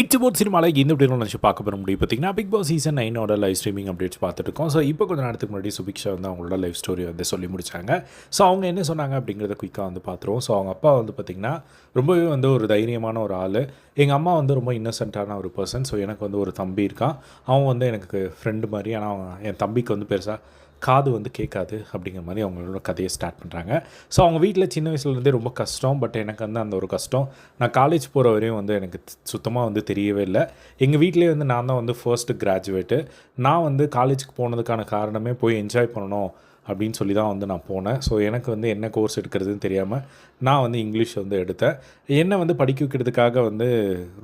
It's boat சினிமாவில் இந்த இப்படி நினச்சி பார்க்க போகிற முடியும் பார்த்தீங்கன்னா பிக் பாஸ் சீசன் நைனோட லைவ் ஸ்ட்ரீமிங் அப்டேட்ஸ் பார்த்துட்டு ஸோ இப்போ கொஞ்சம் நேரத்துக்கு முன்னாடி சுபிக்ஷா வந்து அவங்களோட லைஃப் ஸ்டோரி வந்து சொல்லி முடிச்சாங்க. ஸோ அவங்க என்ன சொன்னாங்க அப்படிங்கிறத குயிக்காக வந்து பார்த்துருவோம். ஸோ அவங்க அப்பா வந்து பார்த்திங்கன்னா ரொம்பவே வந்து ஒரு தைரியமான ஒரு ஆள். எங்கள் அம்மா வந்து ரொம்ப இன்னசென்ட்டான ஒரு பர்சன் ஸோ எனக்கு வந்து ஒரு தம்பி இருக்கான். அவன் வந்து எனக்கு ஃப்ரெண்டு மாதிரி. ஆனால் அவன் என் தம்பிக்கு வந்து பெருசாக காது வந்து கேட்காது அப்படிங்கிற மாதிரி அவங்களோட கதையை ஸ்டார்ட் பண்ணுறாங்க ஸோ அவங்க வீட்டில் சின்ன வயசுலேருந்தே ரொம்ப கஷ்டம். பட் எனக்கு வந்து அந்த ஒரு கஷ்டம். நான் காலேஜ் போகிற வரையும் வந்து எனக்கு சுத்தமாக வந்து தெரியவே இல்லை. எங்கள் வீட்டிலே வந்து நான் தான் வந்து ஃபர்ஸ்ட் கிராஜுவேட்டு நான் வந்து காலேஜுக்கு போனதுக்கான காரணமே போய் என்ஜாய் பண்ணணும். அப்படின்னு சொல்லி தான் வந்து நான் போனேன். ஸோ எனக்கு வந்து என்ன கோர்ஸ் எடுக்கிறதுன்னு தெரியாமல் நான் வந்து இங்கிலீஷ் வந்து எடுத்தேன். என்னை வந்து படிக்க வைக்கிறதுக்காக வந்து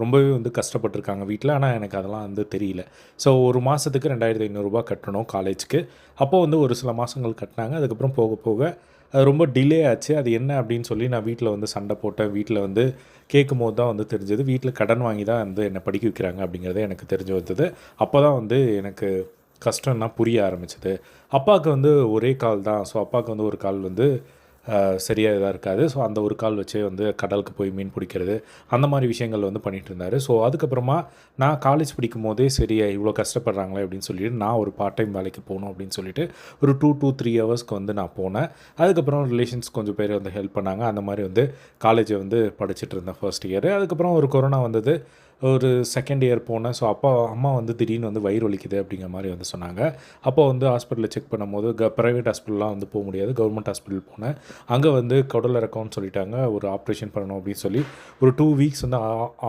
ரொம்பவே வந்து கஷ்டப்பட்டிருக்காங்க வீட்டில் ஆனால் எனக்கு அதெல்லாம் வந்து தெரியல. ஸோ ஒரு மாதத்துக்கு ரெண்டாயிரத்தி ஐநூறுரூபா கட்டணும் காலேஜுக்கு அப்போது வந்து ஒரு சில மாதங்கள் கட்டினாங்க. அதுக்கப்புறம் போக போக அது ரொம்ப டிலே ஆச்சு. அது என்ன அப்படின்னு சொல்லி நான் வீட்டில் வந்து சண்டை போட்டேன். வீட்டில் வந்து கேட்கும் போது தான் வந்து தெரிஞ்சது. வீட்டில் கடன் வாங்கி தான் வந்து என்னை படிக்க வைக்கிறாங்க அப்படிங்கிறத எனக்கு தெரிஞ்சு வந்தது. அப்போ தான் வந்து எனக்கு கஷ்டம்னா புரிய ஆரம்பிச்சது. அப்பாவுக்கு வந்து ஒரே கால் தான். ஸோ அப்பாவுக்கு வந்து ஒரு கால் வந்து சரியாக இதாக இருக்காது. ஸோ அந்த ஒரு கால் வச்சே வந்து கடலுக்கு போய் மீன் பிடிக்கிறது அந்த மாதிரி விஷயங்கள் வந்து பண்ணிகிட்டு இருந்தார். ஸோ அதுக்கப்புறமா நான் காலேஜ் படிக்கும் போதே சரி இவ்வளோ கஷ்டப்படுறாங்களே அப்படின்னு சொல்லிட்டு நான் ஒரு பார்ட் டைம் வேலைக்கு போகணும் அப்படின்னு சொல்லிட்டு ஒரு டூ டூ த்ரீ ஹவர்ஸ்க்கு வந்து நான் போனேன். அதுக்கப்புறம் ரிலேஷன்ஸ் கொஞ்சம் பேர் வந்து ஹெல்ப் பண்ணாங்க. அந்த மாதிரி வந்து காலேஜை வந்து படிச்சுட்டு இருந்தேன் ஃபர்ஸ்ட் இயர் அதுக்கப்புறம் ஒரு கொரோனா வந்தது. ஒரு செகண்ட் இயர் போனேன். ஸோ அப்பா அம்மா வந்து திடீர்னு வந்து வயிறு வலிக்குது அப்படிங்கிற மாதிரி வந்து சொன்னாங்க. அப்போ வந்து ஹாஸ்பிட்டலில் செக் பண்ணும்போது க ப்ரைவேட் ஹாஸ்பிட்டல்லாம் வந்து போக முடியாது. கவர்மெண்ட் ஹாஸ்பிட்டல் போனேன். அங்கே வந்து கடல் இறக்கம்னு சொல்லிட்டாங்க. ஒரு ஆப்ரேஷன் பண்ணணும் அப்படின்னு சொல்லி ஒரு டூ வீக்ஸ் வந்து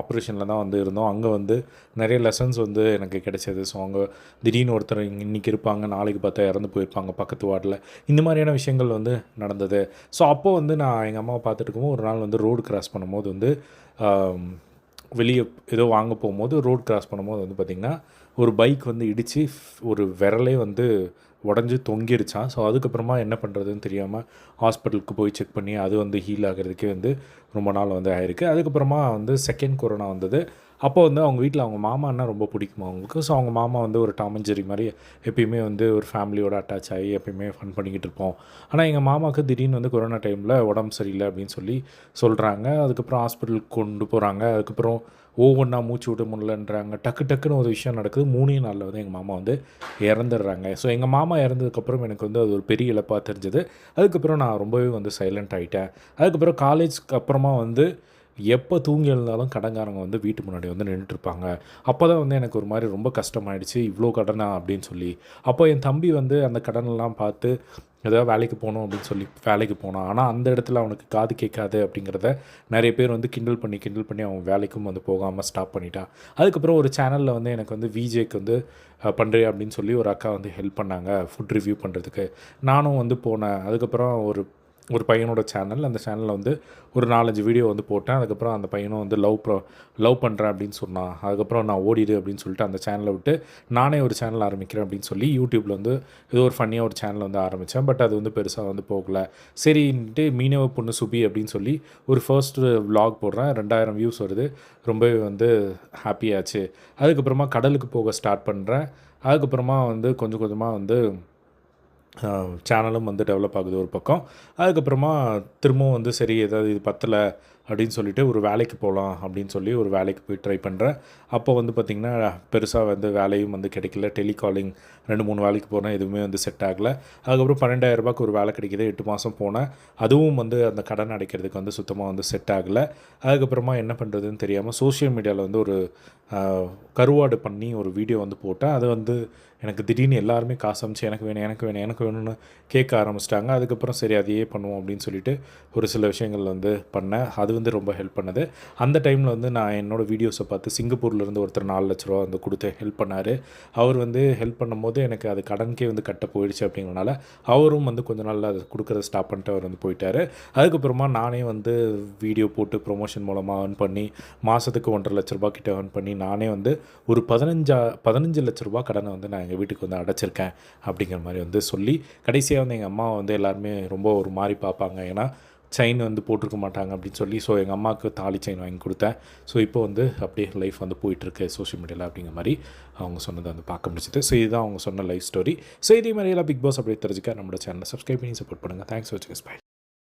ஆப்ரேஷனில் தான் வந்து இருந்தோம். அங்கே வந்து நிறைய லெசன்ஸ் வந்து எனக்கு கிடைச்சது. ஸோ அவங்க திடீர்னு ஒருத்தர் இன்றைக்கி இருப்பாங்க. நாளைக்கு பார்த்தா இறந்து போயிருப்பாங்க பக்கத்து வார்டில். இந்த மாதிரியான விஷயங்கள் வந்து நடந்தது. ஸோ அப்போது வந்து நான் எங்கள் அம்மாவை பார்த்துட்டு இருக்கும்போது ஒரு நாள் வந்து ரோடு கிராஸ் பண்ணும்போது வந்து வெளியே ஏதோ வாங்க போகும்போது ரோட் கிராஸ் பண்ணும்போது வந்து பார்த்திங்கன்னா ஒரு பைக் வந்து இடித்து ஒரு விரலே வந்து உடஞ்சி தொங்கிருச்சான் ஸோ அதுக்கப்புறமா என்ன பண்ணுறதுன்னு தெரியாமல் ஹாஸ்பிட்டலுக்கு போய் செக் பண்ணி அது வந்து ஹீல் ஆகிறதுக்கே வந்து ரொம்ப நாள் வந்து ஆயிருக்கு. அதுக்கப்புறமா வந்து செகண்ட் கொரோனா வந்தது. அப்போ வந்து அவங்க வீட்டில் அவங்க மாமான்னா ரொம்ப பிடிக்கும் அவங்களுக்கு? ஸோ அவங்க மாமா வந்து ஒரு டாமஞ்சேரி மாதிரி எப்பயுமே வந்து ஒரு ஃபேமிலியோட அட்டாச் ஆகி எப்பயுமே ஃபன் பண்ணிக்கிட்டு இருப்போம். ஆனால் எங்கள் மாமாவுக்கு திடீர்னு வந்து கொரோனா டைமில் உடம்பு சரியில்லை அப்படின்னு சொல்லி சொல்கிறாங்க அதுக்கப்புறம் ஹாஸ்பிட்டலுக்கு கொண்டு போகிறாங்க அதுக்கப்புறம் ஒவ்வொன்றா மூச்சு விட முடியலன்றாங்க. டக்கு டக்குன்னு ஒரு விஷயம் நடக்குது. மூணே நாளில் வந்து எங்கள் மாமா வந்து இறந்துடுறாங்க. ஸோ எங்கள் மாமா இறந்ததுக்கப்புறம் எனக்கு வந்து அது ஒரு பெரிய இழப்பாக தெரிஞ்சது. அதுக்கப்புறம் நான் ரொம்பவே வந்து சைலண்ட் ஆகிட்டேன் அதுக்கப்புறம் காலேஜ்க்கு அப்புறமா வந்து எப்போ தூங்கி எழுந்தாலும் கடங்காரங்க வந்து வீட்டு முன்னாடி வந்து நின்றுட்டுருப்பாங்க. அப்போ தான் வந்து எனக்கு ஒரு மாதிரி ரொம்ப கஷ்டமாயிடுச்சு இவ்வளோ கடனா அப்படின்னு சொல்லி. அப்போ என் தம்பி வந்து அந்த கடனெல்லாம் பார்த்து ஏதாவது வேலைக்கு போகணும் அப்படின்னு சொல்லி வேலைக்கு போனான். ஆனால் அந்த இடத்துல அவனுக்கு காது கேட்காது அப்படிங்கிறத நிறைய பேர் வந்து கிண்டல் பண்ணி கிண்டல் பண்ணி அவன் வேலைக்கும் வந்து போகாமல் ஸ்டாப் பண்ணிட்டான். அதுக்கப்புறம் ஒரு சேனலில் வந்து எனக்கு வந்து விஜேக்கு வந்து பண்ணுறேன் அப்படின்னு சொல்லி ஒரு அக்கா வந்து ஹெல்ப் பண்ணாங்க ஃபுட் ரிவ்யூ பண்ணுறதுக்கு நானும் வந்து போனேன். அதுக்கப்புறம் ஒரு ஒரு பையனோட சேனல் அந்த சேனலில் வந்து ஒரு நாலஞ்சு வீடியோ வந்து போட்டேன். அதுக்கப்புறம் அந்த பையனும் வந்து லவ் ப்ரோ லவ் பண்ணுறேன் அப்படின்னு சொன்னான். அதுக்கப்புறம் நான் ஓடிடு அப்படின்னு சொல்லிட்டு அந்த சேனலை விட்டு நானே ஒரு சேனல் ஆரம்பிக்கிறேன் அப்படின்னு சொல்லி யூடியூப்பில் வந்து ஏதோ ஒரு ஃபன்னியாக ஒரு சேனல் வந்து ஆரம்பித்தேன் பட் அது வந்து பெருசாக வந்து போகல. சரின்ட்டு மீனவ பொண்ணு சுபி அப்படின்னு சொல்லி ஒரு ஃபர்ஸ்ட்டு விலாக் போடுறேன். ரெண்டாயிரம் வியூஸ் வருது. ரொம்பவே வந்து ஹாப்பியாச்சு அதுக்கப்புறமா கடலுக்கு போக ஸ்டார்ட் பண்ணுறேன் அதுக்கப்புறமா வந்து கொஞ்சம் கொஞ்சமாக வந்து சேனலும் வந்து டெவலப் ஆகுது ஒரு பக்கம். அதுக்கப்புறமா திரும்பவும் வந்து சரி ஏதாவது இது பத்தலை அப்படின்னு சொல்லிட்டு ஒரு வேலைக்கு போகலாம் அப்படின்னு சொல்லி ஒரு வேலைக்கு போய் ட்ரை பண்ணுறேன் அப்போ வந்து பார்த்திங்கன்னா பெருசாக வந்து வேலையும் வந்து கிடைக்கல. டெலிகாலிங் ரெண்டு மூணு வேலைக்கு போகிறேன் எதுவுமே வந்து செட் ஆகலை. அதுக்கப்புறம் பன்னெண்டாயிரம் ரூபாய்க்கு ஒரு வேலை கிடைக்கிது. எட்டு மாதம் போனேன். அதுவும் வந்து அந்த கடன் அடைக்கிறதுக்கு வந்து சுத்தமாக வந்து செட் ஆகலை. அதுக்கப்புறமா என்ன பண்ணுறதுன்னு தெரியாமல் சோஷியல் மீடியாவில் வந்து ஒரு கருவாடு பண்ணி ஒரு வீடியோ வந்து போட்டேன். அது வந்து எனக்கு திடீர்னு எல்லாருமே காசு அமிச்சு எனக்கு வேணும் எனக்கு வேணும் எனக்கு வேணும்னு கேட்க ஆரம்பிச்சிட்டாங்க. அதுக்கப்புறம் சரி அதையே பண்ணுவோம் அப்படின்னு சொல்லிட்டு ஒரு சில விஷயங்கள் வந்து பண்ணேன். அது வந்து ரொம்ப ஹெல்ப் பண்ணது. அந்த டைமில் வந்து நான் என்னோடய வீடியோஸை பார்த்து சிங்கப்பூர்லேருந்து ஒருத்தர் நாலு லட்ச ரூபா வந்து கொடுத்து ஹெல்ப் பண்ணார். அவர் வந்து ஹெல்ப் பண்ணும்போது எனக்கு அது கடனுக்கே வந்து கட்ட போயிடுச்சு அப்படிங்கிறனால அவரும் வந்து கொஞ்ச நாளில் அதை கொடுக்குறத ஸ்டாப் பண்ணிட்டு அவர் வந்து போயிட்டார். அதுக்கப்புறமா நானே வந்து வீடியோ போட்டு ப்ரொமோஷன் மூலமாக ஏர்ன் பண்ணி மாதத்துக்கு ஒன்றரை லட்ச ரூபா கிட்ட ஏர்ன் பண்ணி நானே வந்து ஒரு பதினஞ்சா பதினஞ்சு லட்ச ரூபா கடனை வந்து நான் எங்கள் வீட்டுக்கு வந்து அடைச்சிருக்கேன் அப்படிங்கிற மாதிரி வந்து சொல்லி கடைசியாக வந்து எங்கள் அம்மா வந்து எல்லாருமே ரொம்ப ஒரு மாதிரி பார்ப்பாங்க. ஏன்னா செயின் வந்து போட்டிருக்க மாட்டாங்க அப்படின்னு சொல்லி ஸோ எங்கள் அம்மாவுக்கு தாலி செயின் வாங்கி கொடுத்தேன். ஸோ இப்போ வந்து அப்படியே லைஃப் வந்து போயிட்டுருக்கு சோஷியல் மீடியாவில் அப்படிங்கிற மாதிரி அவங்க சொன்னதை வந்து பார்க்க முடிச்சது ஸோ இதுதான் அவங்க சொன்ன லைஃப் ஸ்டோரி ஸோ இதே மாதிரி எல்லாம் பிக் பாஸ் அப்படியே தெரிஞ்சுக்க நம்மளோட சேனலை சப்ஸ்கிரைப் பண்ணி சப்போர்ட் பண்ணுங்கள் தேங்க்ஸ் வச்சுக்க ஸ்பை